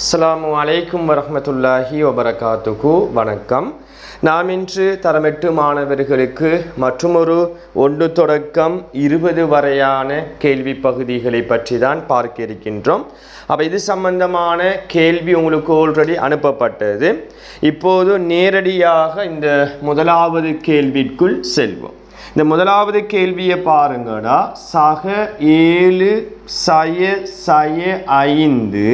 அஸ்ஸலாமு அலைக்கும் வரமத்துல்லாஹி வபரகாத்துக்கு வணக்கம். நாம் இன்று தரமெட்டு மாணவர்களுக்கு மற்றுமொரு ஒன்று தொடக்கம் இருபது வரையான கேள்வி பகுதிகளை பற்றி தான் பார்க்க இருக்கின்றோம். அப்போ இது சம்பந்தமான கேள்வி உங்களுக்கு ஆல்ரெடி அனுப்பப்பட்டது. இப்போது நேரடியாக இந்த முதலாவது கேள்விக்குள் செல்வோம். இந்த முதலாவது கேள்வியை பாருங்கடா. சக ஏழு சய சய ஐந்து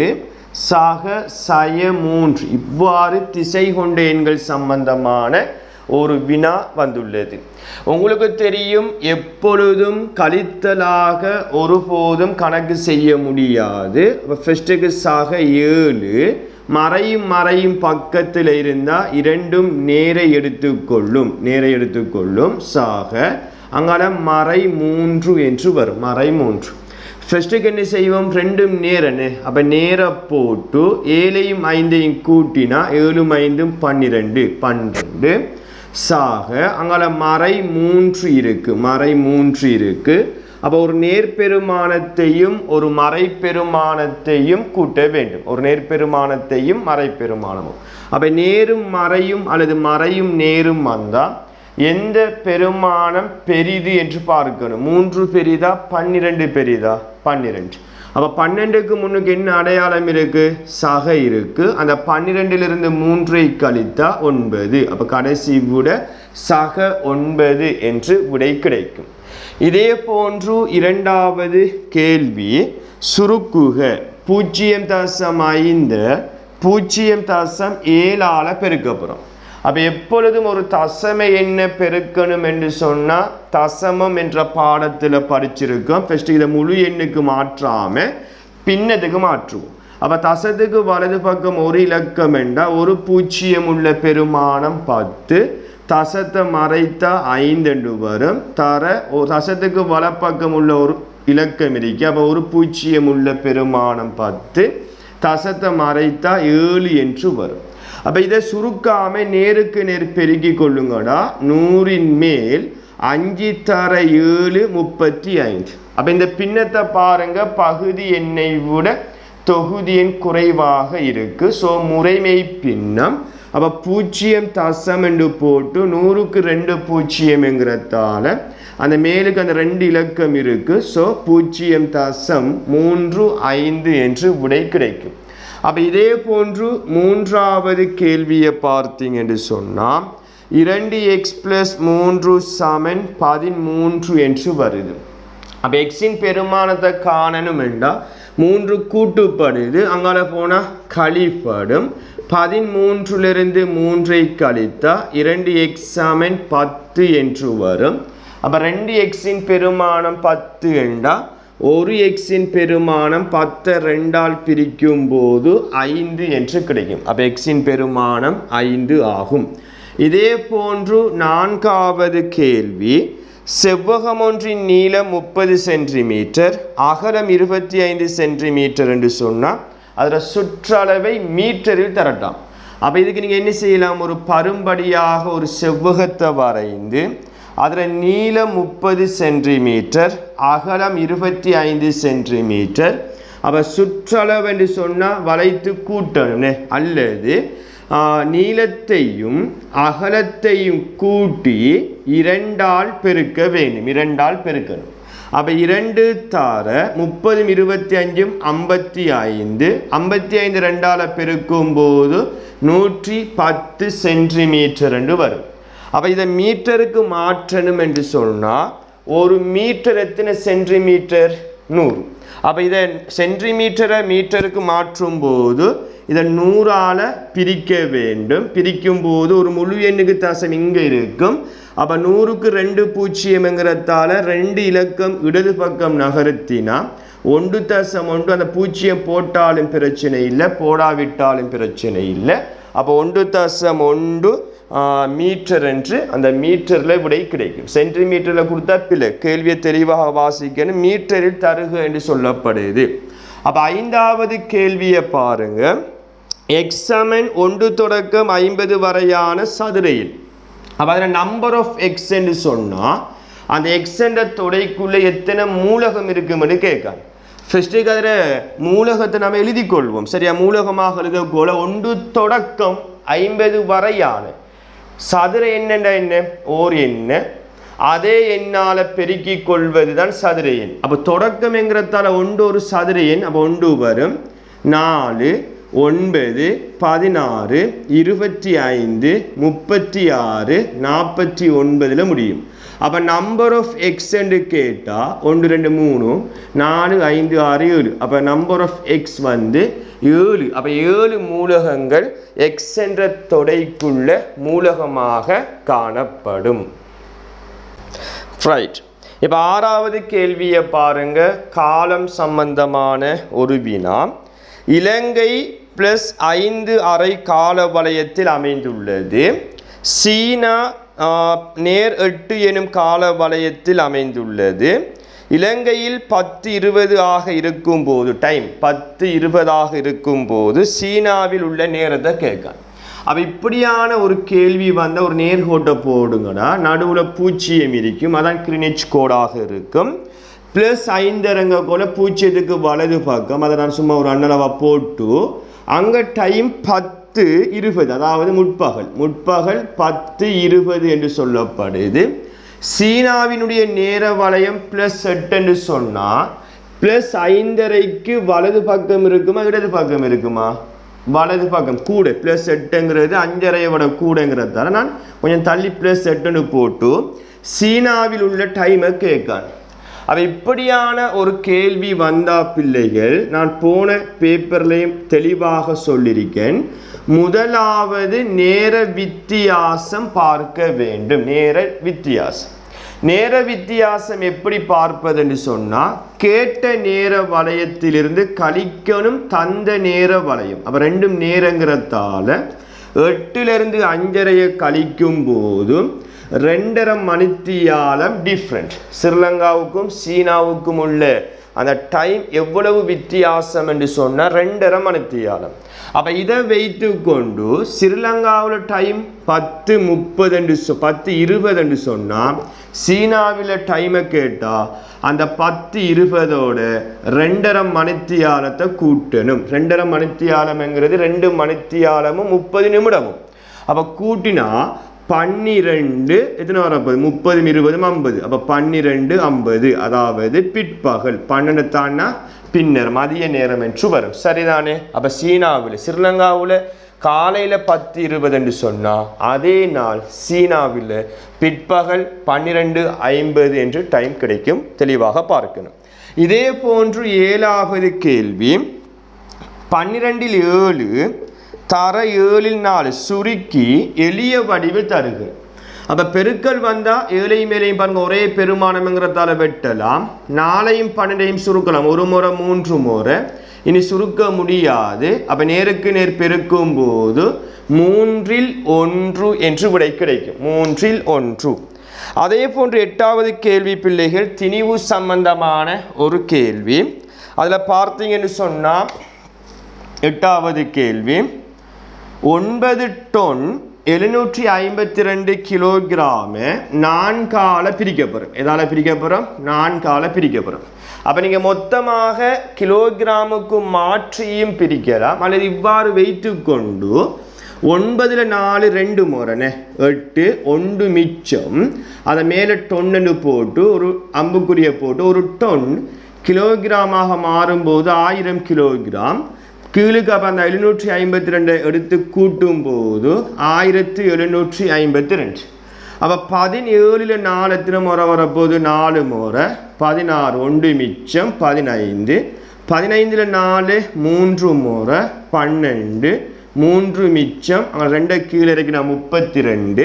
சக சய மூன்று. இவ்வாறு திசை கொண்ட எண்கள் சம்பந்தமான ஒரு வினா வந்துள்ளது. உங்களுக்கு தெரியும் எப்பொழுதும் கழித்தலாக ஒருபோதும் கணக்கு செய்ய முடியாது. ஃபஸ்ட்டுக்கு சாக ஏழு. மறையும் மறையும் பக்கத்தில் இருந்தால் இரண்டும் நேரை எடுத்துக்கொள்ளும். நேரை எடுத்துக்கொள்ளும் சாக. அங்கால மறை மூன்று என்று வரும். மறை மூன்று. ஃபஸ்ட்டுக்கு என்ன செய்வோம் ரெண்டும் நேரன்னு அப்போ நேராக போட்டு ஏழையும் ஐந்தையும் கூட்டினா ஏழும் ஐந்தும் பன்னிரெண்டு பன்னிரெண்டு. சாக அங்கே மறை மூன்று இருக்குது மறை மூன்று இருக்குது அப்போ ஒரு நேர்பெருமானத்தையும் ஒரு மறைப்பெருமானத்தையும் கூட்ட வேண்டும். ஒரு நேர்பெருமானத்தையும் மறைப்பெருமானமும். அப்போ நேரும் மறையும் அல்லது மறையும் நேரும் வந்தால் எந்த பெருமானம் பெரிது என்று பார்க்கணும். மூன்று பெரிதா பன்னிரெண்டு பெரிதா? பன்னிரெண்டு. அப்போ பன்னெண்டுக்கு முன்னுக்கு என்ன அடையாளம் இருக்கு? சக இருக்கு. அந்த பன்னிரெண்டிலிருந்து மூன்றை கழித்தா ஒன்பது. அப்போ கடைசி விட சக ஒன்பது என்று விடை கிடைக்கும். இதே போன்று இரண்டாவது கேள்வி சுருக்குக. பூஜ்ஜியம் தசம் ஐந்து பூஜ்ஜியம் தசம் ஏழால பெருக்கப்புறம் அப்போ எப்பொழுதும் ஒரு தசமை என்ன பெருக்கணும் என்று சொன்னால் தசமம் என்ற பாடத்தில் படிச்சிருக்கோம். ஃபஸ்ட்டு இதை முழு எண்ணுக்கு மாற்றாமல் பின்னத்துக்கு மாற்றுவோம். அப்போ தசத்துக்கு வலது பக்கம் ஒரு இலக்கம் என்றால் ஒரு பூச்சியம் உள்ள பெருமானம் பத்து தசத்தை மறைத்தா ஐந்து என்று வரும். தர ஒரு தசத்துக்கு வலப்பக்கம் உள்ள ஒரு இலக்கம் இருக்கு. அப்போ ஒரு பூச்சியம் உள்ள பெருமானம் பத்து தசத்தை மறைத்தா ஏழு என்று வரும். அப்போ இதை சுருக்காம நேருக்கு நேர் பெருக்கி கொள்ளுங்கடா. நூறின் மேல் அஞ்சு தர ஏழு முப்பத்தி ஐந்து. அப்போ இந்த பின்னத்தை பாருங்க பகுதி எண்ணை விட தொகுதியின் குறைவாக இருக்கு. ஸோ முறைமை பின்னம். அப்போ பூஜ்ஜியம் தசம் என்று போட்டு நூறுக்கு ரெண்டு பூஜ்ஜியம்ங்கிறதால அந்த மேலுக்கு அந்த ரெண்டு இலக்கம் இருக்கு. ஸோ பூஜ்ஜியம் தசம் மூன்று ஐந்து என்று விடை கிடைக்கும். அப்போ இதே போன்று மூன்றாவது கேள்வியை பார்த்தீங்க என்று சொன்னால் இரண்டு எக்ஸ் ப்ளஸ் மூன்று சமன் பதிமூன்று என்று வருது. அப்போ எக்ஸின் பெருமானத்தை காணணும் என்றால் மூன்று கூட்டுப்படுது. அங்கால போனால் கழிப்படும். பதிமூன்றிலிருந்து மூன்றை கழித்தா இரண்டு எக்ஸ் சமன் பத்து என்று வரும். அப்போ ரெண்டு எக்ஸின் பெருமானம் பத்து என்றால் ஒரு எக்ஸின் பெருமானம் பத்தை ரெண்டால் பிரிக்கும் போது ஐந்து என்று கிடைக்கும். அப்போ எக்ஸின் பெருமானம் ஐந்து ஆகும். இதே போன்று நான்காவது கேள்வி செவ்வகம் ஒன்றின் நீளம் முப்பது சென்டிமீட்டர் அகலம் இருபத்தி ஐந்து சென்டிமீட்டர் என்று சொன்னால் அதில் சுற்றளவை மீட்டரில் தரட்டாம். அப்போ இதுக்கு நீங்கள் என்ன செய்யலாம்? ஒரு பரும்படியாக ஒரு செவ்வகத்தை வரைந்து அதில் நீளம் முப்பது சென்டிமீட்டர் அகலம் இருபத்தி ஐந்து சென்டிமீட்டர். அப்போ சுற்றளவு என்று சொன்னால் வளைத்து கூட்டணும் அல்லது நீளத்தையும் அகலத்தையும் கூட்டி இரண்டால் பெருக்க வேண்டும். இரண்டால் பெருக்கணும். அப்போ இரண்டு தார முப்பதும் இருபத்தி அஞ்சும் ஐம்பத்தி ஐந்து. ஐம்பத்தி ஐந்து ரெண்டால் பெருக்கும் போது நூற்றி பத்து சென்டிமீட்டர் என்று வரும். அப்போ இதை மீட்டருக்கு மாற்றணும் என்று சொன்னால் ஒரு மீட்டர் எத்தனை சென்டிமீட்டர்? நூறு. அப்போ இதை சென்டிமீட்டரை மீட்டருக்கு மாற்றும் போது இதை நூறால் பிரிக்க வேண்டும். பிரிக்கும் போது ஒரு முழு எண்ணுக்கு தசம் இங்கே இருக்கும். அப்போ நூறுக்கு ரெண்டு பூச்சியம்ங்கிறதால ரெண்டு இலக்கம் இடது பக்கம் நகர்த்தினா ஒன்று தசம் ஒன்று அந்த பூச்சியம் போட்டாலும் பிரச்சனை இல்லை போடாவிட்டாலும் பிரச்சனை இல்லை. அப்போ ஒன்று தசம் ஒன்று மீட்டர் என்று அந்த மீட்டரில் விடை கிடைக்கும். சென்டிமீட்டரில் கொடுத்தா பிள்ளை கேள்வியை தெளிவாக வாசிக்கணும். மீட்டரில் தருக என்று சொல்லப்படுது. அப்போ ஐந்தாவது கேள்வியை பாருங்க. எக்ஸமன் ஒன்று தொடக்கம் ஐம்பது வரையான சதுரையில். அப்போ அதில் நம்பர் ஆஃப் எக்ஸ் என்று சொன்னால் அந்த எக்ஸ் என்ற தொடைக்குள்ளே எத்தனை மூலகம் இருக்கும்னு கேட்காது ஃபஸ்ட்டுக்கு அதில் மூலகத்தை நம்ம எழுதி கொள்வோம் சரியா? மூலகமாக எழுதக்கூட ஒன்று தொடக்கம் ஐம்பது வரையான. சதுர எண்ணெண்டா என்ன? ஓர் எண்ண. அதே எண்ணால் பெருக்கி கொள்வது தான் சதுர எண். அப்போ தொடக்கம் என்கிறதால ஒன்று ஒரு சதுர எண் அப்போ ஒன்று வரும். நாலு ஒன்பது பதினாறு இருபத்தி ஐந்து முப்பத்தி ஆறு நாற்பத்தி ஒன்பதில் முடியும். அப்போ நம்பர் ஆஃப் எக்ஸ் என்று கேட்டால் ஒன்று ரெண்டு மூணு நாலு ஐந்து ஆறு ஏழு. அப்போ நம்பர் ஆஃப் எக்ஸ் வந்து ஏழு. அப்போ ஏழு மூலகங்கள் எக்ஸ் என்ற தொடைக்குள்ள மூலகமாக காணப்படும். ரைட் இப்போ ஆறாவது கேள்வியை பாருங்க. காலம் சம்பந்தமான ஒரு வினா. இலங்கை பிளஸ் ஐந்து அரை கால வலயத்தில் அமைந்துள்ளது. சீனா நேர் எட்டு எனும் கால வலயத்தில் அமைந்துள்ளது. இலங்கையில் பத்து இருபது ஆக இருக்கும்போது டைம் பத்து இருபதாக இருக்கும்போது சீனாவில் உள்ள நேரத்தை கேட்க அப்போ இப்படியான ஒரு கேள்வி வந்த ஒரு நேர்கோட்டை போடுங்கன்னா நடுவில் பூச்சியம் இருக்கும் அதான் கிரினிச் கோடாக இருக்கும். ப்ளஸ் ஐந்தரங்க கூட பூச்சியத்துக்கு வலது பக்கம் அதை நான் சும்மா ஒரு அண்ணளவா போட்டு அங்கே டைம் பத்து இருபது அதாவது முற்பகல் முற்பகல் பத்து இருபது என்று சொல்லப்படுது. சீனாவினுடைய நேர வளையம் ப்ளஸ் எட்டு என்று சொன்னால் ப்ளஸ் ஐந்தரைக்கு வலது பக்கம் இருக்குமா இடது பக்கம் இருக்குமா? வலது பக்கம் கூட. ப்ளஸ் எட்டுங்கிறது அஞ்சரையை விட கூடங்கிறதால நான் கொஞ்சம் தள்ளி ப்ளஸ் எட்டுன்னு போட்டு சீனாவில் உள்ள டைமை கேட்கான் அப்போ இப்படியான ஒரு கேள்வி வந்தா பிள்ளைகள் நான் போன பேப்பர்லையும் தெளிவாக சொல்லியிருக்கேன். முதலாவது நேர வித்தியாசம் பார்க்க வேண்டும். நேர வித்தியாசம். நேர வித்தியாசம் எப்படி பார்ப்பதுன்னு சொன்னால் கேட்ட நேர வளையத்திலிருந்து கழிக்கணும் தந்த நேர வளையம். அப்போ ரெண்டும் நேரங்கிறதால எட்டிலிருந்து அஞ்சரையை கழிக்கும் போதும் ரெண்டரை மணித்தியாலம் டிஃப்ரெண்ட் ஸ்ரீலங்காவுக்கும் சீனாவுக்கும் உள்ள அந்த டைம் எவ்வளவு வித்தியாசம் என்று சொன்னால் ரெண்டரை மணித்தியாலம். அப்போ இதை வைத்து கொண்டு ஸ்ரீலங்காவில் டைம் பத்து முப்பது என்று சொ பத்து இருபது என்று சொன்னால் சீனாவில் டைமை கேட்டால் அந்த பத்து இருபதோட ரெண்டரை மணித்தியாலத்தை கூட்டணும். ரெண்டரை மணித்தியாலம்ங்கிறது ரெண்டு மணித்தியாலமும் முப்பது நிமிடமும். அப்போ கூட்டினா பன்னிரெண்டு எத்தனை வரப்போகுது முப்பதும் இருபதும் ஐம்பது. அப்போ பன்னிரெண்டு ஐம்பது. அதாவது பிற்பகல் பன்னெண்டு தான்னா பின்னர் மதிய நேரம் என்று வரும். சரிதானே? அப்போ சீனாவில் ஸ்ரீலங்காவில் காலையில் பத்து இருபது என்று சொன்னால் அதே நாள் சீனாவில் பிற்பகல் பன்னிரெண்டு ஐம்பது என்று டைம் கிடைக்கும். தெளிவாக பார்க்கணும். இதே போன்று ஏழாவது கேள்வி பன்னிரெண்டில் ஏழு தர ஏழில் நாலு சுருக்கி எளிய வடிவில் தருக. அப்போ பெருக்கல் வந்தால் ஏழையும் மேலையும் பாருங்க ஒரே பெருமானம்ங்கிறதால வெட்டலாம். நாளையும் பன்னெண்டையும் சுருக்கலாம். ஒரு முறை மூன்று முறை. இனி சுருக்க முடியாது. அப்போ நேருக்கு நேர் பெருக்கும் போது மூன்றில் ஒன்று என்று விடை கிடைக்கும். மூன்றில் ஒன்று. அதே போன்று எட்டாவது கேள்வி பிள்ளைகள் திணிவு சம்பந்தமான ஒரு கேள்வி. அதில் பார்த்தீங்கன்னு சொன்னால் எட்டாவது கேள்வி. ஒன்பது டொன் எழுநூற்றி ஐம்பத்தி ரெண்டு கிலோகிராமு நான்கால பிரிக்கப்படும். எதால் பிரிக்கப்படும்? நான்கால பிரிக்கப்படும். அப்போ நீங்கள் மொத்தமாக கிலோகிராமுக்கு மாற்றியும் பிரிக்கலாம். அல்லது இவ்வாறு வைத்து கொண்டு ஒன்பதில் நாலு ரெண்டு முறைனே எட்டு ஒன்று மிச்சம். அதை மேலே டொன்னு போட்டு ஒரு அம்புக்குறியை போட்டு ஒரு டொன் கிலோகிராமாக மாறும்போது ஆயிரம் கிலோகிராம். கீழுக்கு அப்போ அந்த எழுநூற்றி ஐம்பத்தி ரெண்டை எடுத்து கூட்டும் போது ஆயிரத்தி எழுநூற்றி ஐம்பத்தி ரெண்டு அப்போ பதினேழில் நாலு எத்தனை முறை வரப்போது நாலு முறை. பதினாறு ஒன்று மிச்சம் பதினைந்து. பதினைந்தில் நாலு மூன்று முறை பன்னெண்டு மூன்று மிச்சம் அங்கே ரெண்டை கீழே இறக்கினா முப்பத்தி ரெண்டு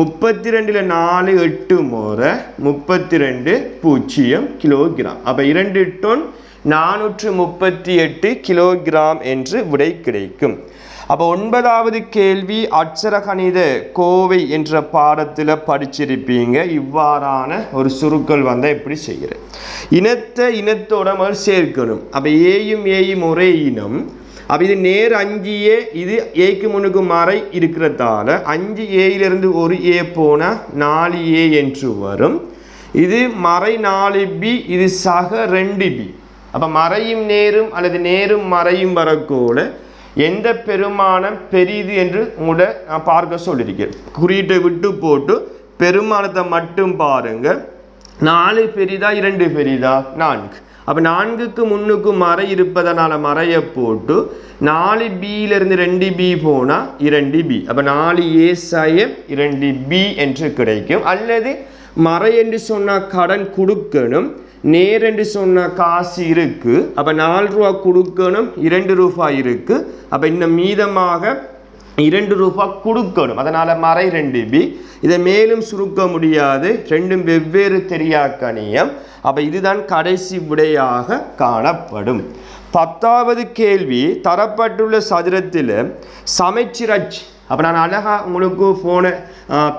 முப்பத்தி ரெண்டில் நாலு எட்டு முறை முப்பத்தி ரெண்டு பூஜ்ஜியம் கிலோகிராம். அப்போ இரண்டு டொன் நானூற்று முப்பத்தி எட்டு கிலோகிராம் என்று விடை கிடைக்கும். அப்போ ஒன்பதாவது கேள்வி அட்சர கணித கோவை என்ற பாடத்தில் படிச்சிருப்பீங்க. இவ்வாறான ஒரு சுருக்கள் வந்தால் எப்படி செய்கிறேன் இனத்தை இனத்தோட முதல் சேர்க்கணும். அப்போ ஏயும் ஏயும் ஒரே இனம். அப்போ இது நேர் அஞ்சு ஏ இது ஏக்கு முன்னுக்கு மறை இருக்கிறதால அஞ்சு ஏயிலிருந்து ஒரு ஏ போனால் நாலு ஏ என்று வரும். இது மறை நாலு பி இது சக ரெண்டு பி. அப்போ மறையும் நேரும் அல்லது நேரும் மறையும் வரக்கூட எந்த பெருமானம் பெரிது என்று உங்களோட நான் பார்க்க சொல்லியிருக்கேன். குறியீட்டை விட்டு போட்டு பெருமானத்தை மட்டும் பாருங்கள் நாலு பெரிதா இரண்டு பெரிதா? நான்கு. அப்போ நான்குக்கு முன்னுக்கு மறை இருப்பதனால மறையை போட்டு நாலு பியிலிருந்து ரெண்டு பி போனால் இரண்டு பி அப்போ நாலு ஏ சய இரண்டு பி என்று கிடைக்கும். அல்லது மறை என்று சொன்னால் கடன் கொடுக்கணும். நேர் என்று சொன்ன காசு இருக்குது அப்போ நாலு ரூபா கொடுக்கணும் இரண்டு ரூபாய் இருக்கு. அப்போ இன்னும் மீதமாக இரண்டு ரூபாய் கொடுக்கணும். அதனால் மறை ரெண்டு பி. இதை மேலும் சுருக்க முடியாது. ரெண்டும் வெவ்வேறு தெரியாக்கணியம் அப்போ இதுதான் கடைசி விடையாக காணப்படும். பத்தாவது கேள்வி தரப்பட்டுள்ள சதுரத்தில் சமைச்சிரச் அப்போ நான் அழகாக உங்களுக்கு ஃபோனை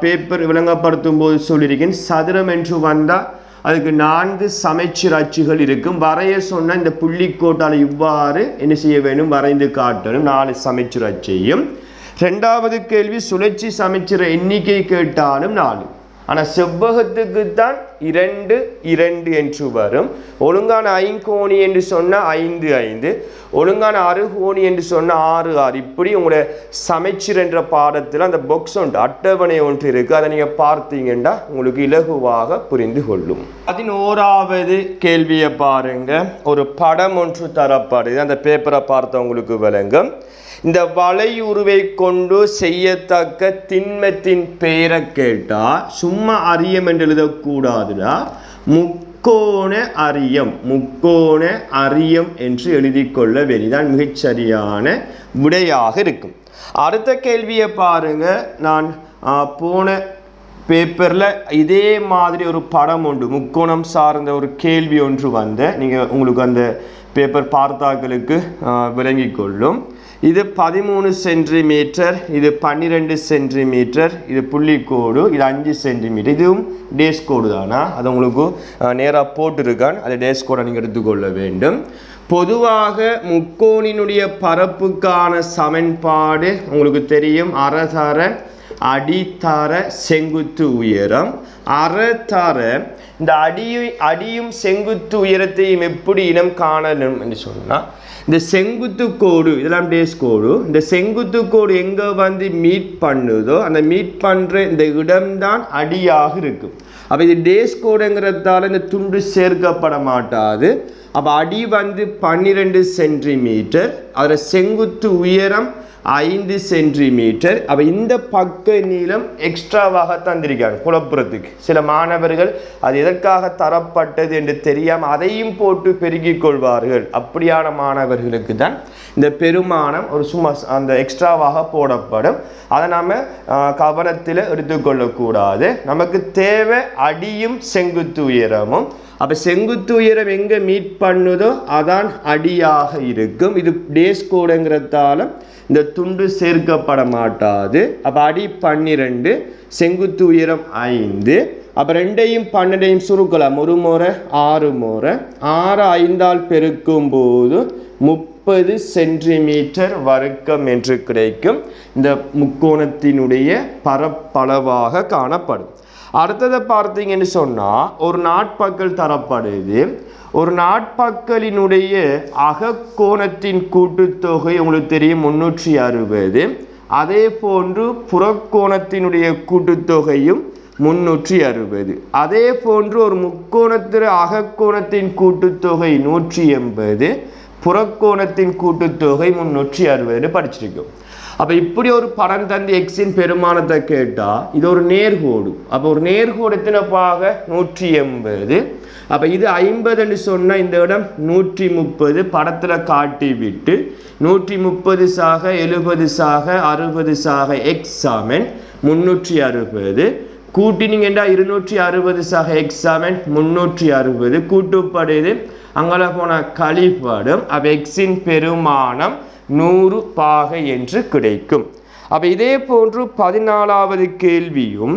பேப்பர் விளங்கப்படுத்தும் போது சொல்லியிருக்கேன். சதுரம் என்று வந்தால் அதுக்கு நான்கு சமைச்சர் அச்சுகள் இருக்கும். வரைய சொன்ன இந்த புள்ளிக்கோட்டால் இவ்வாறு என்ன செய்ய வேணும் வரைந்து காட்டணும். நாலு சமைச்சர் அச்சையும் ரெண்டாவது கேள்வி சுழற்சி சமைச்சர் எண்ணிக்கை கேட்டாலும் நாலு. ஆனால் செவ்வகத்துக்கு தான் இரண்டு இரண்டு என்று வரும். ஒழுங்கான ஐங்கோணி என்று சொன்னால் ஐந்து ஐந்து. ஒழுங்கான அறுகோணி என்று சொன்னால் ஆறு ஆறு. இப்படி உங்களுடைய சமைச்சர் என்ற பாடத்தில் அந்த பொக்ஸ் ஒன்று அட்டவணை ஒன்று இருக்குது அதை நீங்கள் பார்த்தீங்கன்னா உங்களுக்கு இலகுவாக புரிந்து கொள்ளும். பதினோராவது கேள்வியை பாருங்க. ஒரு படம் ஒன்று தரப்படுது. அந்த பேப்பரை பார்த்தவங்களுக்கு விளங்கும். இந்த வலையுருவை கொண்டு செய்யத்தக்க திண்மத்தின் பெயரை கேட்டால் சும்மா அரியம் என்று எழுதக்கூடாதுடா முக்கோண அரியம் முக்கோண அரியம் என்று எழுதி கொள்ள வேண்டியதான் மிகச்சரியான விடையாக இருக்கும். அடுத்த கேள்வியை பாருங்க. நான் போன பேப்பரில் இதே மாதிரி ஒரு படம் உண்டு. முக்கோணம் சார்ந்த ஒரு கேள்வி ஒன்று வந்த நீங்கள் உங்களுக்கு அந்த பேப்பர் பார்த்தாக்களுக்கு விளங்கி கொள்ளும். இது பதிமூணு சென்டிமீட்டர் இது பன்னிரெண்டு சென்டிமீட்டர் இது புள்ளிக்கோடு இது அஞ்சு சென்டிமீட்டர். இதுவும் டேஸ் கோடு தானா? அது உங்களுக்கு நேராக போட்டிருக்கான். அந்த டேஸ் கோடை நீங்கள் எடுத்துக்கொள்ள வேண்டும். பொதுவாக முக்கோணினுடைய பரப்புக்கான சமன்பாடு உங்களுக்கு தெரியும். அரதர அடித்தர செங்குத்து உயரம். அறத்தர இந்த அடியும் அடியும் செங்குத்து உயரத்தையும் எப்படி இனம் காணணும் என்று சொன்னால் இந்த செங்குத்து கோடு இதெல்லாம் டேஸ் கோடு. இந்த செங்குத்து கோடு எங்கே வந்து மீட் பண்ணுதோ அந்த மீட் பண்ணுற இந்த இடம்தான் அடியாக இருக்கும். அப்போ இது டேஸ் கோடுங்கிறதால இந்த துண்டு சேர்க்கப்பட மாட்டாது. அப்போ அடி வந்து பன்னிரெண்டு சென்டிமீட்டர் அதில் செங்குத்து உயரம் ஐந்து சென்டிமீட்டர். அப்போ இந்த பக்க நீளம் எக்ஸ்ட்ராவாக தந்திருக்காங்க குழப்புறத்துக்கு சில மாணவர்கள் அது எதற்காக தரப்பட்டது என்று தெரியாமல் அதையும் போட்டு பெருக்கிக் கொள்வார்கள். அப்படியான மாணவர்களுக்கு தான் இந்த பெருமானம் ஒரு சும்மா அந்த எக்ஸ்ட்ராவாக போடப்படும். அதை நாம் கவனத்தில் எடுத்துக்கொள்ளக்கூடாது நமக்கு தேவை அடியும் செங்குத்து உயரமும். அப்போ செங்குத்து உயரம் எங்கே மீட் பண்ணுதோ அதான் அடியாக இருக்கும். இது டேஸ் கோடுங்கிறதால இந்த துண்டு சேர்க்கப்பட மாட்டாது. அப்போ அடி பன்னிரெண்டு செங்குத்து உயரம் ஐந்து. அப்போ ரெண்டையும் பன்னெண்டையும் சுருக்கலாம். ஒரு முறை ஆறு முறை. ஆறு ஐந்தால் பெருக்கும் போது முப்பது சென்டிமீட்டர் வர்க்கம் என்று கிடைக்கும். இந்த முக்கோணத்தினுடைய பரப்பளவாக காணப்படும். அடுத்ததை பார்த்தீங்கன்னு சொன்னால் ஒரு நாட்பக்கல் தரப்படுது. ஒரு நாட்பக்கலினுடைய அகக்கோணத்தின் கூட்டுத்தொகை உங்களுக்கு தெரியும் முன்னூற்றி அறுபது. அதே போன்று புறக்கோணத்தினுடைய கூட்டுத்தொகையும் முன்னூற்றி அறுபது. அதே போன்று ஒரு முக்கோணத்திற அகக்கோணத்தின் கூட்டுத்தொகை நூற்றி எண்பது புறக்கோணத்தின் கூட்டுத்தொகை முன்னூற்றி அறுபதுன்னு படிச்சிருக்கோம். அப்போ இப்படி ஒரு படம் தந்து எக்ஸின் பெருமானத்தை கேட்டால் இது ஒரு நேர்கோடு. அப்போ ஒரு நேர்கோடு எத்தனை பாக நூற்றி எண்பது. அப்போ இது ஐம்பதுன்னு சொன்னால் இந்த இடம் நூற்றி முப்பது. படத்தில் காட்டி விட்டு நூற்றி முப்பது சாக எழுபது சாக அறுபது சாக எக்ஸ் முந்நூற்றி முன்னூற்றி அறுபது. கூட்டினீங்கன்னா இருநூற்றி அறுபது சாக எக்ஸாமன் முன்னூற்றி அறுபது. கூட்டுப்படுது அங்கே போன கழிப்படும் அப்போ எக்ஸின் பெருமானம் நூறு பாகை என்று கிடைக்கும். அப்போ இதே போன்று பதினாலாவது கேள்வியும்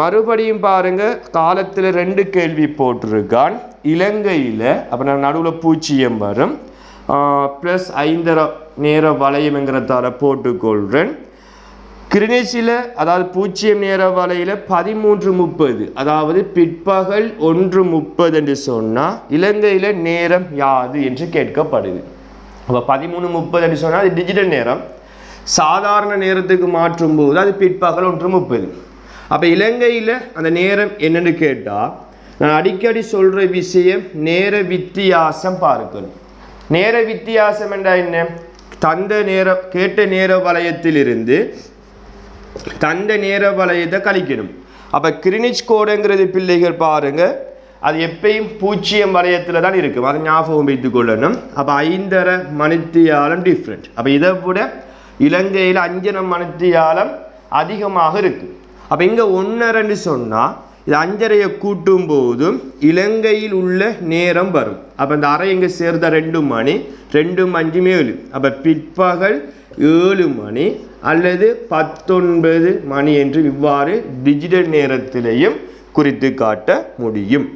மறுபடியும் பாருங்க காலத்தில் ரெண்டு கேள்வி போட்டிருக்கான். இலங்கையில் அப்போ நான் நடுவில் பூச்சியம் வரும். ப்ளஸ் ஐந்தரை நேர வளையம்ங்கிறதால போட்டுக்கொள்கிறேன் கிரினிச்சில் அதாவது பூஜ்ஜியம் நேர வலையில் பதிமூன்று முப்பது. அதாவது பிற்பகல் ஒன்று முப்பது என்று சொன்னால் இலங்கையில் நேரம் யாது என்று கேட்கப்படுது. அப்போ பதிமூணு முப்பது என்று சொன்னால் அது டிஜிட்டல் நேரம். சாதாரண நேரத்துக்கு மாற்றும் போது அது பிற்பகல் ஒன்று முப்பது. அப்போ இலங்கையில் அந்த நேரம் என்னென்னு கேட்டால் நான் அடிக்கடி சொல்கிற விஷயம் நேர வித்தியாசம் பார்க்கணும். நேர வித்தியாசம் என்றால் என்ன? தந்த நேர கேட்ட நேர வலயத்திலிருந்து தந்த நேர வளையத்தை கழிக்கணும். அப்போ கிரினிச் கோடுங்கிறது பிள்ளைகள் பாருங்கள் அது எப்பயும் பூச்சியம் வளையத்தில் தான் இருக்கும். அதை ஞாபகம் வைத்துக் கொள்ளணும். அப்போ ஐந்தரை மணித்தியாலம் டிஃப்ரெண்ட் அப்போ இதை விட இலங்கையில் அஞ்சரை மணித்தியாலம் அதிகமாக இருக்குது அப்போ இங்கே ஒன்றரைன்னு சொன்னால் இது அஞ்சரையை கூட்டும் போதும் இலங்கையில் உள்ள நேரம் வரும். அப்போ இந்த அறை இங்கே சேர்ந்த ரெண்டு மணி ரெண்டு அஞ்சு ஏழு. அப்போ பிற்பகல் ஏழு மணி அல்லது பத்தொன்பது மணி என்று இவ்வாறு டிஜிட்டல் நேரத்திலையும் குறித்து காட்ட முடியும்.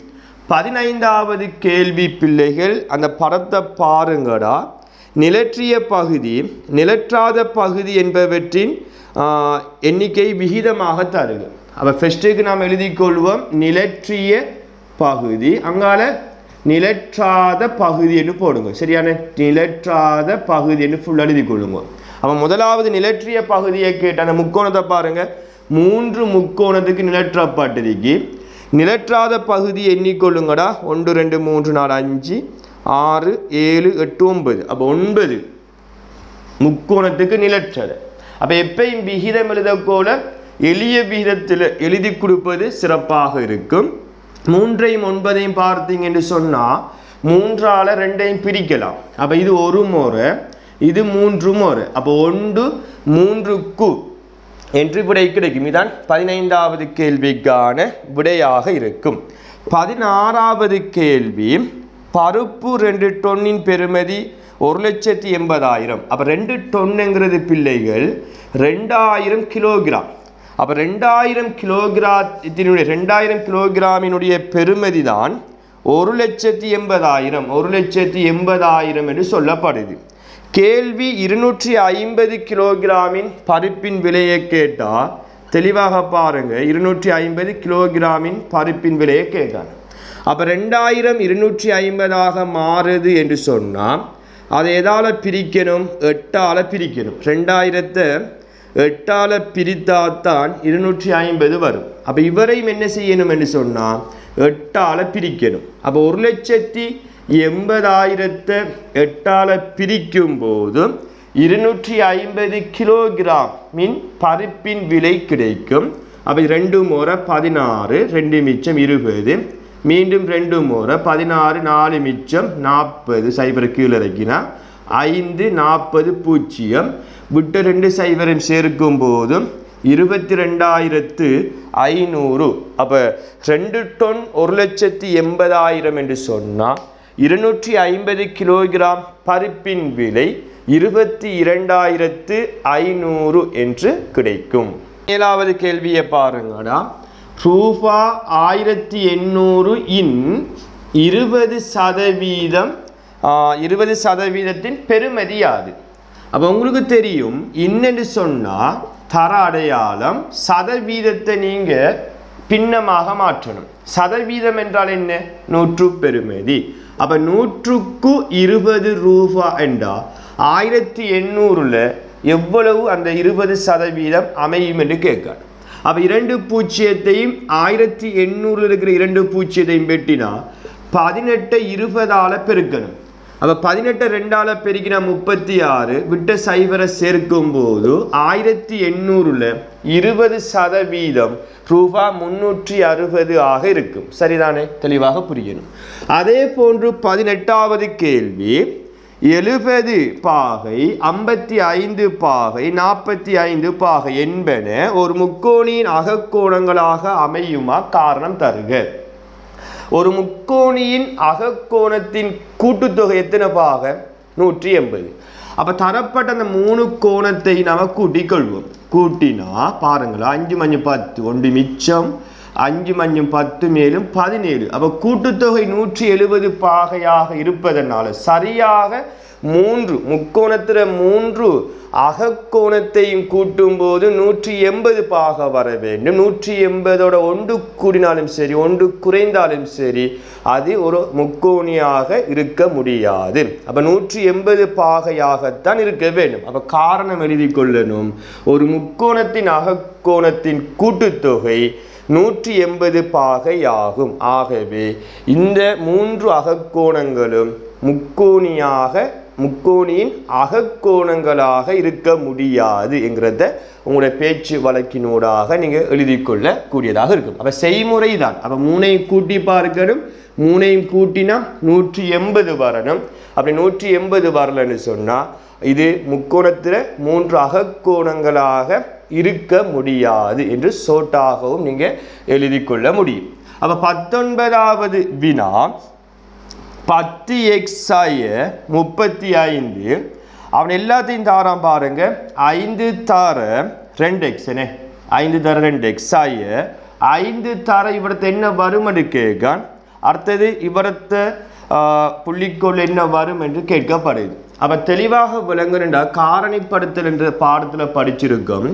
பதினைந்தாவது கேள்வி பிள்ளைகள் அந்த படத்தை பாருங்கடா. நிலற்றிய பகுதி நிலற்றாத பகுதி என்பவற்றின் எண்ணிக்கை விகிதமாக தருது. அப்போ ஃபஸ்ட்டுக்கு நாம் எழுதிக்கொள்வோம் நிலற்றிய பகுதி. அங்கால நிலற்றாத பகுதி என்று போடுங்க. சரியான? நிலற்றாத பகுதி என்று ஃபுல்லாக எழுதி கொள்ளுங்க. அப்போ முதலாவது நிலற்றிய பகுதியை கேட்ட அந்த முக்கோணத்தை பாருங்க. மூன்று முக்கோணத்துக்கு நிலற்றப்பட்டிருக்கு. நிலற்றாத பகுதி எண்ணிக்கொள்ளுங்கடா. ஒன்று ரெண்டு மூன்று நாலு அஞ்சு ஆறு ஏழு எட்டு ஒன்பது. அப்போ ஒன்பது முக்கோணத்துக்கு நிலற்றது. அப்போ எப்பையும் விகிதம் எழுதக்கோல எளிய விகிதத்தில் எழுதி கொடுப்பது சிறப்பாக இருக்கும். மூன்றையும் ஒன்பதையும் பார்த்தீங்க என்று சொன்னால் மூன்றால் ரெண்டையும் பிரிக்கலாம். அப்போ இது ஒரு முறை. இது மூன்று ஒரு. அப்போ ஒன்று மூன்றுக்கு என்று விடை கிடைக்கும். இதான் பதினைந்தாவது கேள்விக்கான விடையாக இருக்கும். பதினாறாவது கேள்வி பருப்பு ரெண்டு டொன்னின் பெருமதி ஒரு லட்சத்தி எண்பதாயிரம். அப்போ ரெண்டு டொன்னுங்கிறது பிள்ளைகள் ரெண்டாயிரம் கிலோகிராம். அப்போ ரெண்டாயிரம் கிலோகிராத்தினுடைய ரெண்டாயிரம் கிலோகிராமினுடைய பெருமதி தான் ஒரு லட்சத்தி எண்பதாயிரம். ஒரு லட்சத்தி எண்பதாயிரம் என்று சொல்லப்படுது. கேள்வி இருநூற்றி ஐம்பது கிலோகிராமின் பருப்பின் விலையை கேட்டால் தெளிவாக பாருங்க இருநூற்றி ஐம்பது கிலோகிராமின் பருப்பின் விலையை கேட்டாங்க அப்போ ரெண்டாயிரம் இருநூற்றி ஐம்பதாக மாறுது என்று சொன்னால் அதை எதால் பிரிக்கணும்? எட்டால் பிரிக்கணும். ரெண்டாயிரத்தை எட்டால் பிரித்தாத்தான் இருநூற்றி ஐம்பது வரும். அப்போ இவரையும் என்ன செய்யணும் என்று சொன்னால் எட்டால் பிரிக்கணும். அப்போ ஒரு லட்சத்தி எண்பதாயிரத்தை எட்டால் பிரிக்கும் போதும் இருநூற்றி ஐம்பது கிலோகிராமின் பருப்பின் விலை கிடைக்கும். அப்போ ரெண்டு முறை பதினாறு ரெண்டு மிச்சம் இருபது. மீண்டும் ரெண்டு முறை பதினாறு நாலு மிச்சம் நாற்பது. சைபர் கீழே இறக்கினா ஐந்து நாற்பது பூஜ்ஜியம். விட்டு ரெண்டு சைபரும் சேர்க்கும் போதும் இருபத்தி ரெண்டாயிரத்து ஐநூறு. அப்போ ரெண்டு டொன் ஒரு லட்சத்தி எண்பதாயிரம் என்று சொன்னால் இருநூற்றி ஐம்பது கிலோகிராம் பருப்பின் விலை இருபத்தி இரண்டாயிரத்து ஐநூறு என்று கிடைக்கும். ஏழாவது கேள்வியை பாருங்கடா. ரூபா ஆயிரத்தி எண்ணூறு இன் இருபது சதவீதம் இருபது சதவீதத்தின் பெருமதி யாது? அப்போ உங்களுக்கு தெரியும் இன்னென்று சொன்னால் தர அடையாளம் சதவீதத்தை நீங்கள் பின்னமாக மாற்றணும். சதவீதம் என்றால் என்ன? நூற்று பெருமதி. அப்போ நூற்றுக்கு இருபது ரூபா என்றா ஆயிரத்தி எண்ணூறுல எவ்வளவு அந்த இருபது சதவீதம் அமையும் என்று கேட்கணும். அப்போ இரண்டு பூச்சியத்தையும் ஆயிரத்தி எண்ணூறில் இருக்கிற இரண்டு பூச்சியத்தையும் வெட்டினா பதினெட்டை இருபதால பெருக்கணும். அப்போ பதினெட்டு ரெண்டால் பெருக்கினா முப்பத்தி ஆறு விட்ட சைவரை சேர்க்கும் போது ஆயிரத்தி எண்ணூறில் இருபது சதவீதம் ரூபா முன்னூற்றி அறுபது ஆக இருக்கும். சரிதானே? தெளிவாக புரியணும். அதே போன்று பதினெட்டாவது கேள்வி எழுபது பாகை ஐம்பத்தி ஐந்து பாகை நாற்பத்தி ஐந்து பாகை என்பன ஒரு முக்கோணியின் அகக்கோணங்களாக அமையுமா? காரணம் தருக. ஒரு முக்கோணியின் அகக்கோணத்தின் கூட்டுத்தொகை எத்தனை பாகை நூற்றி எண்பது அப்போ தரப்பட்ட அந்த மூணு கோணத்தை நாம் கூட்டிக் கொள்வோம் கூட்டினா பாருங்களா அஞ்சு மஞ்சள் பத்து ஒன்று மிச்சம் அஞ்சு மஞ்சம் பத்து மேலும் பதினேழு. அப்போ கூட்டுத்தொகை நூற்றி எழுபது பாகையாக இருப்பதனால சரியாக மூன்று முக்கோணத்தில் மூன்று அகக்கோணத்தையும் கூட்டும் போது நூற்றி எண்பது பாக வர வேண்டும். நூற்றி எண்பதோட ஒன்று கூடினாலும் சரி ஒன்று குறைந்தாலும் சரி அது ஒரு முக்கோணியாக இருக்க முடியாது. அப்போ நூற்றி எண்பது பாகையாகத்தான் இருக்க வேண்டும். அப்போ காரணம் எழுதி கொள்ளணும். ஒரு முக்கோணத்தின் அகக்கோணத்தின் கூட்டுத்தொகை நூற்றி எண்பது பாகை ஆகும் ஆகவே இந்த மூன்று அகக்கோணங்களும் முக்கோணியாக முக்கோணியின் அகக்கோணங்களாக இருக்க முடியாது என்கிறத உங்களுடைய பேச்சு வழக்கினூடாக நீங்கள் எழுதி கொள்ளக்கூடியதாக இருக்கும். அப்போ செய்முறை தான் அப்போ மூணையும் கூட்டி பார்க்கணும். மூணையும் கூட்டினா நூற்றி எண்பது வரணும். அப்படி நூற்றி எண்பது வரலன்னு சொன்னால் இது முக்கோணத்தில் மூன்று அகக்கோணங்களாக இருக்க முடியாது என்று சோட்டாகவும் நீங்கள் எழுதி கொள்ள முடியும். அப்போ பத்தொன்பதாவது வினா பத்து எக்ஸ் ஆய முப்பத்தி ஐந்து. அவன் எல்லாத்தையும் தாரான் பாருங்க. ஐந்து தார ரெண்டு எக்ஸ் என்ன? ஐந்து தர ரெண்டு எக்ஸ் ஆய ஐந்து தார இவரத்தை என்ன வரும் என்று கேட்கான். அடுத்தது இவரத்தை புள்ளிக்கோள் என்ன வரும் என்று கேட்கப்படுது. அப்ப தெளிவாக விளங்குறா காரணிப்படுத்தல் என்ற பாடத்துல படிச்சிருக்கோம்.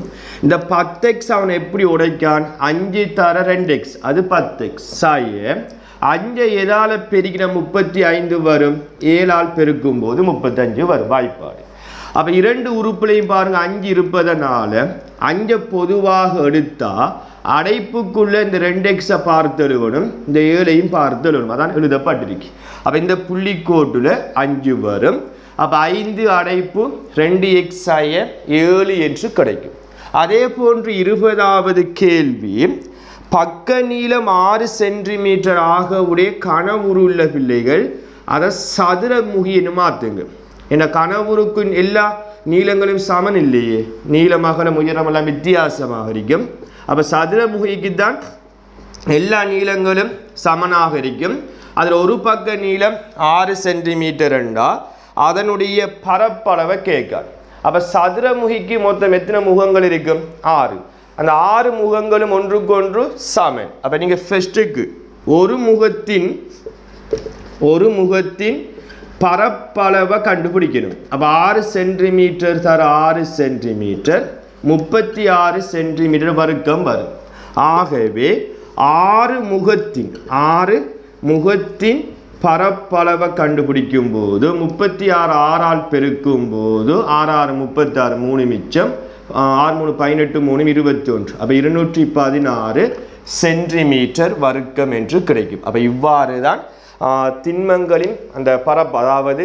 இந்த பத்து எக்ஸ் அவன் எப்படி உடைக்கான்? அஞ்சு தர ரெண்டு எக்ஸ். அது பத்து எக்ஸ் சாய அஞ்சை எதால் பெருகின முப்பத்தி ஐந்து வரும். ஏழால் பெருக்கும் போது முப்பத்தஞ்சு வரும். வாய்ப்பாடு. அப்போ இரண்டு உறுப்புலையும் பாருங்கள் அஞ்சு இருப்பதனால அஞ்சை பொதுவாக எடுத்தால் அடைப்புக்குள்ளே இந்த ரெண்டு எக்ஸை பார்த்து எழுவணும் இந்த ஏழையும் பார்த்து எழுவணும் அதான் எழுதப்பட்டிருக்கு. அப்போ இந்த புள்ளிக்கோட்டில் அஞ்சு வரும். அப்போ ஐந்து அடைப்பு ரெண்டு எக்ஸ் ஆய ஏழு என்று கிடைக்கும். அதே போன்று இருபதாவது கேள்வி பக்க நீளம் ஆறு சென்டிமீட்டர் ஆக உடைய கனவுரு உள்ள பிள்ளைகள் அதை சதுர முகின்னு மாற்றுங்க ஏன்னா கனவுருக்கு எல்லா நீளங்களும் சமன் இல்லையே. நீளம் அகலம் உயரம் எல்லாம் வித்தியாசமாக இருக்கும். அப்போ சதுர முகிக்கு தான் எல்லா நீளங்களும் சமனாக இருக்கும். அதில் ஒரு பக்க நீளம் ஆறு சென்டிமீட்டர் என்றால் அதனுடைய பரப்பளவை கேட்காது. அப்போ சதுரமுகிக்கு மொத்தம் எத்தனை முகங்கள் இருக்கும்? ஆறு. அந்த ஆறு முகங்களும் ஒன்றுக்கொன்று சமன் அப்போ நீங்கள் ஃபெஸ்ட்டுக்கு ஒரு முகத்தின் ஒரு முகத்தின் பரப்பளவை கண்டுபிடிக்கணும். அப்போ ஆறு சென்டிமீட்டர் தர ஆறு சென்டிமீட்டர் முப்பத்தி ஆறு சென்டிமீட்டர் வர்க்கம் வரும். ஆகவே ஆறு முகத்தின் ஆறு முகத்தின் பரப்பளவை கண்டுபிடிக்கும் போது முப்பத்தி ஆறு ஆறால் பெருக்கும் போது ஆறு ஆறு முப்பத்தி ஆறு மூணு மிச்சம் ஆறு மூணு பதினெட்டு மூணு இருபத்தி ஒன்று அப்போ இருநூற்றி பதினாறு சென்டிமீட்டர் வர்க்கம் என்று கிடைக்கும். அப்போ இவ்வாறு தான் திண்மங்களின் அந்த பரப்பு அதாவது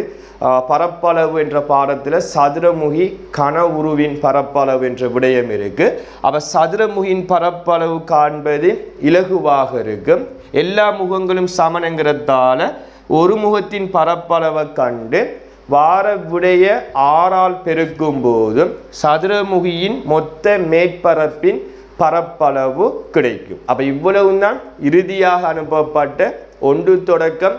பரப்பளவு என்ற பாடத்தில் சதுரமுகி கன உருவின் பரப்பளவு என்ற விடயம் இருக்குது அப்போ சதுரமுகின் பரப்பளவு காண்பது இலகுவாக இருக்கும். எல்லா முகங்களும் சமனங்கிறதால ஒரு முகத்தின் பரப்பளவை கண்டு வார விடைய ஆறால் பெருக்கும் போதும் சதுரமுகியின் மொத்த மேற்பரப்பின் பரப்பளவு கிடைக்கும். அப்போ இவ்வளவு தான் இறுதியாக அனுப்பப்பட்ட ஒன்று தொடக்கம்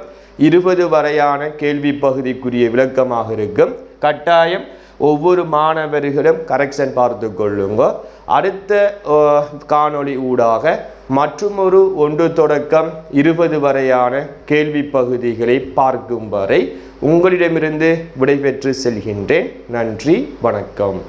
இருபது வரையான கேள்வி பகுதிக்குரிய விளக்கமாக இருக்கும். கட்டாயம் ஒவ்வொரு மாணவர்களும் கரெக்ஷன் பார்த்து கொள்ளுங்க. அடுத்த காணொளி ஊடாக மற்றுமொரு ஒன்று தொடக்கம் இருபது வரையான கேள்வி பகுதிகளை பார்க்கும் வரை உங்களிடமிருந்து விடைபெற்று செல்கின்றேன். நன்றி வணக்கம்.